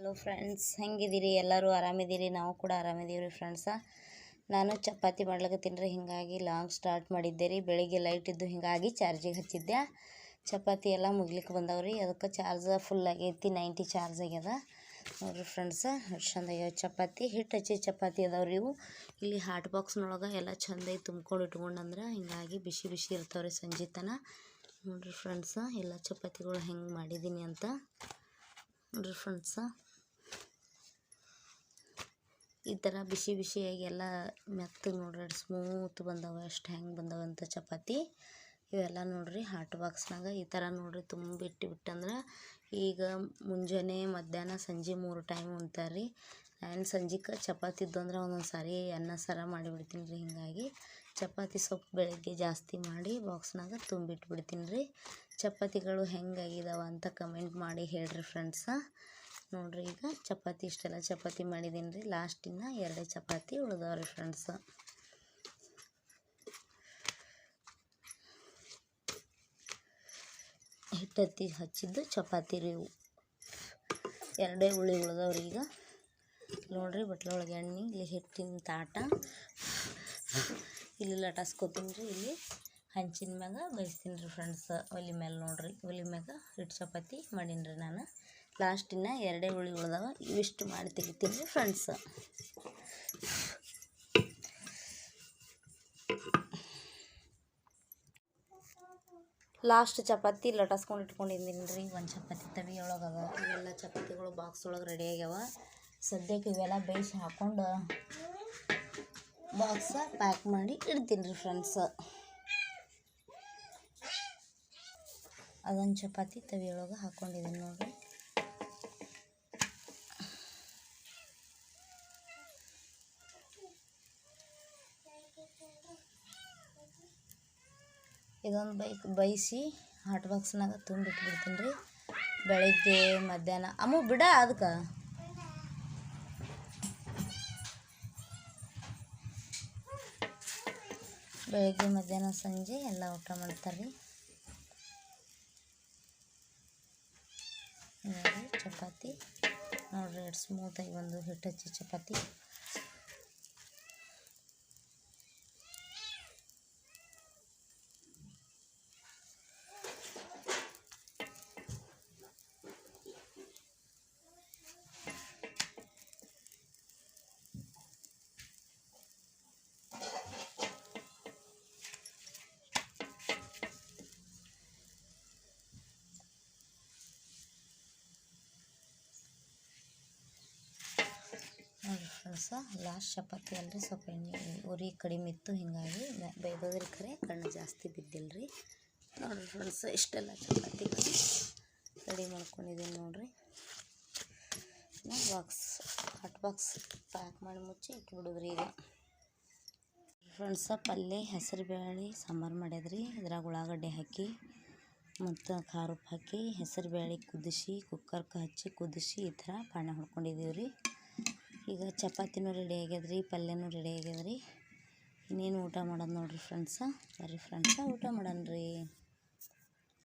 Hello friends ಹೆಂಗಿದ್ದೀರಿ? ಎಲ್ಲರೂ ಆರಾಮಿದ್ದೀರಿ? ನಾವು ಕೂಡ ಆರಾಮಿದ್ದೀವಿ ರೀ ಫ್ರೆಂಡ್ಸ ನಾನು ಚಪಾತಿ ಮಾಡ್ಲಿಕ್ಕೆ ರೀ. ಹಿಂಗಾಗಿ ಲಾಂಗ್ ಸ್ಟಾರ್ಟ್ ಮಾಡಿದ್ದೆ ರೀ. ಬೆಳಿಗ್ಗೆ ಲೈಟ್ ಇದ್ದು ಹಿಂಗಾಗಿ ಚಾರ್ಜಿಗೆ ಹಚ್ಚಿದ್ದೆ. ಚಪಾತಿ ಎಲ್ಲ ಮುಗ್ಲಿಕ್ಕೆ ರೀ ಅದಕ್ಕೆ ಚಾರ್ಜ್ ಫುಲ್ ಆಗೈತಿ ನೈಂಟಿ ಚಾರ್ಜ್ ಆಗ್ಯದ. ನೋಡಿರಿ ಫ್ರೆಂಡ್ಸ ಚಂದ ಚಪಾತಿ. ಹಿಟ್ಟು ಹಚ್ಚಿ ಚಪಾತಿ ಅದಾವ್ರಿ ಇವು. ಇಲ್ಲಿ ಹಾಟ್ ಬಾಕ್ಸ್ನೊಳಗೆ ಎಲ್ಲ ಚಂದಾಗಿ ತುಂಬ್ಕೊಂಡು ಇಟ್ಕೊಂಡಂದ್ರೆ ಹಿಂಗಾಗಿ ಬಿಸಿ ಬಿಸಿ ಇರ್ತಾವ್ರಿ ಸಂಜೆ ತನ. ನೋಡಿರಿ ಫ್ರೆಂಡ್ಸ ಎಲ್ಲ ಚಪಾತಿಗಳು ಹೆಂಗೆ ಮಾಡಿದ್ದೀನಿ ಅಂತ. ನೋಡ್ರಿ ಫ್ರೆಂಡ್ಸ ಈ ಥರ ಬಿಸಿ ಬಿಸಿಯಾಗಿ ಎಲ್ಲ ಮೆತ್ತಗೆ ನೋಡ್ರಿ ಸ್ಮೂತ್ ಬಂದವ ಎಷ್ಟು ಹೆಂಗೆ ಬಂದವ ಅಂತ ಚಪಾತಿ. ಇವೆಲ್ಲ ನೋಡ್ರಿ ಹಾಟ್ ಬಾಕ್ಸ್ನಾಗ ಈ ಥರ ನೋಡ್ರಿ ತುಂಬಿಟ್ಟು ಬಿಟ್ಟಂದ್ರೆ ಈಗ ಮುಂಜಾನೆ ಮಧ್ಯಾಹ್ನ ಸಂಜೆ ಮೂರು ಟೈಮ್ ಉಣ್ತಾರೆ ನಾನು ಸಂಜೆಗೆ ಚಪಾತಿ ಇದ್ದಂದ್ರೆ ಒಂದೊಂದು ಸಾರಿ ಅನ್ನ, ಸಾರ ಮಾಡಿಬಿಡ್ತೀನಿ ರೀ ಹೀಗಾಗಿ. ಚಪಾತಿ ಸೊಪ್ಪು ಬೆಳಗ್ಗೆ ಜಾಸ್ತಿ ಮಾಡಿ ಬಾಕ್ಸ್ನಾಗ ತುಂಬಿಟ್ಬಿಡ್ತೀನಿ ರೀ ಚಪಾತಿಗಳು ಹೆಂಗಾಗಿದಾವ ಅಂತ ಕಮೆಂಟ್ ಮಾಡಿ ಹೇಳ್ರಿ ಫ್ರೆಂಡ್ಸ ನೋಡ್ರಿ ಈಗ ಚಪಾತಿ ಇಷ್ಟೆಲ್ಲ ಚಪಾತಿ ಮಾಡಿದ್ದೀನಿ ರೀ. ಲಾಸ್ಟಿನ ಎರಡೇ ಚಪಾತಿ ಉಳಿದವ್ರಿ ಫ್ರೆಂಡ್ಸ್ ಹಿಟ್ಟತ್ತಿ ಹಚ್ಚಿದ್ದು ಚಪಾತಿ ರೀ ಇವು. ಎರಡೇ ಉಳಿ ಉಳಿದವ್ರಿ ಈಗ. ನೋಡ್ರಿ ಬಟ್ಲೆ ಒಳಗೆ ಎಣ್ಣೆ, ಇಲ್ಲಿ ಹಿಟ್ಟಿನ ತಾಟ. ಇಲ್ಲಿ ಲಟಾಸ್ಕೊತೀನಿ ರೀ, ಇಲ್ಲಿ ಹಂಚಿನ ಮ್ಯಾಗ ಬೇಯಿಸ್ತೀನಿ ರೀ ಫ್ರೆಂಡ್ಸ್ ಒಲಿ ಮೇಲೆ ನೋಡ್ರಿ, ಒಲಿ ಮ್ಯಾಗ ಹಿಟ್ಟು ಚಪಾತಿ ಮಾಡೀನಿ ರೀ ನಾನು. ಲಾಸ್ಟಿನ ಎರಡೇ ಉಳಿ ಇವಿಷ್ಟು ಮಾಡಿ ತೆಗಿತೀನಿ ಫ್ರೆಂಡ್ಸ್ ಲಾಸ್ಟ್ ಚಪಾತಿ ಲಟಾಸ್ಕೊಂಡು ಇಟ್ಕೊಂಡಿದ್ದೀನಿ ರೀ. ಒಂದು ಚಪಾತಿ ತವಿ ಒಳಗೆ ಅದ ಇವೆಲ್ಲ ಚಪಾತಿಗಳು ಬಾಕ್ಸ್ ಒಳಗೆ ರೆಡಿ ಆಗ್ಯಾವ. ಸದ್ಯಕ್ಕೆ ಇವೆಲ್ಲ ಬೇಯಿಸಿ ಹಾಕ್ಕೊಂಡು ಬಾಕ್ಸ ಪ್ಯಾಕ್ ಮಾಡಿ ಇಡ್ತೀನಿ ರೀ ಫ್ರೆಂಡ್ಸ್ ಅದೊಂದು ಚಪಾತಿ ತವಿ ಒಳಗೆ ಹಾಕ್ಕೊಂಡಿದ್ದೀನಿ ನೋಡಿರಿ ಇದೊಂದು ಬೈಕ್ ಬೈಸಿ ಹಾಟ್ ಬಾಕ್ಸ್ನಾಗ ತುಂಬಿಟ್ಬಿಡ್ತೀನಿ ರೀ. ಬೆಳಗ್ಗೆ, ಮಧ್ಯಾಹ್ನ. ಅಮ್ಮ, ಬಿಡ ಅದಕ್ಕೆ ಬೆಳಗ್ಗೆ, ಮಧ್ಯಾಹ್ನ, ಸಂಜೆ ಎಲ್ಲ ಊಟ ಮಾಡ್ತಾರೆ ರೀ. ಚಪಾತಿ. ನೋಡಿರಿ, ಎಷ್ಟು ಸ್ಮೂತಾಗಿ ಒಂದು ಹಿಟ್ಟು ಹಚ್ಚಿ ಚಪಾತಿ. ಫ್ರೆಂಡ್ಸ ಲಾಸ್ಟ್ ಚಪಾತಿ ಅಲ್ರಿ ಸ್ವಲ್ಪ ಎಣ್ಣೆ, ಉರಿ ಕಡಿಮೆ ಇತ್ತು, ಹಿಂಗಾಗಿ ಬೈದೋದ್ರಿ ಖರೆ ಕಣ್ಣು ಜಾಸ್ತಿ ಬಿದ್ದಿಲ್ಲ ರೀ ನೋಡಿರಿ ಫ್ರೆಂಡ್ಸ್ ಇಷ್ಟೆಲ್ಲ ಚಪಾತಿ ರೆಡಿ ಮಾಡ್ಕೊಂಡಿದ್ದೀನಿ ನೋಡಿರಿ. ಬಾಕ್ಸ್ ಹಾಟ್ ಬಾಕ್ಸ್ ಪ್ಯಾಕ್ ಮಾಡಿ ಮುಚ್ಚಿ ಇಟ್ಬಿಡೋದ್ರಿ ಈಗ. ಫ್ರೆಂಡ್ಸ ಪಲ್ಯ ಹೆಸರು ಬೇಳೆ ಸಾಂಬಾರು ಮಾಡ್ಯದ್ರಿ ಇದ್ರಾಗ ಉಳ್ಳಾಗಡ್ಡೆ ಹಾಕಿ ಮತ್ತು ಖಾರ ಉಪ್ಪು ಹಾಕಿ, ಹೆಸರು ಬೇಳೆ ಕುದಿಸಿ ಕುಕ್ಕರ್ಗೆ ಹಚ್ಚಿ ಕುದಿಸಿ ಈ ಥರ ಪಾಣ ಹೊಡ್ಕೊಂಡಿದ್ದೀವಿ ರೀ ಈಗ ಚಪಾತಿನೂ ರೆಡಿ ಆಗ್ಯದ್ರಿ, ಪಲ್ಯನೂ ರೆಡಿ ಆಗ್ಯದ್ರಿ. ಇನ್ನೇನು ಊಟ ಮಾಡೋದು ನೋಡಿರಿ ಫ್ರೆಂಡ್ಸ ಬರ್ರಿ ಫ್ರೆಂಡ್ಸ ಊಟ ಮಾಡೋಣ ರೀ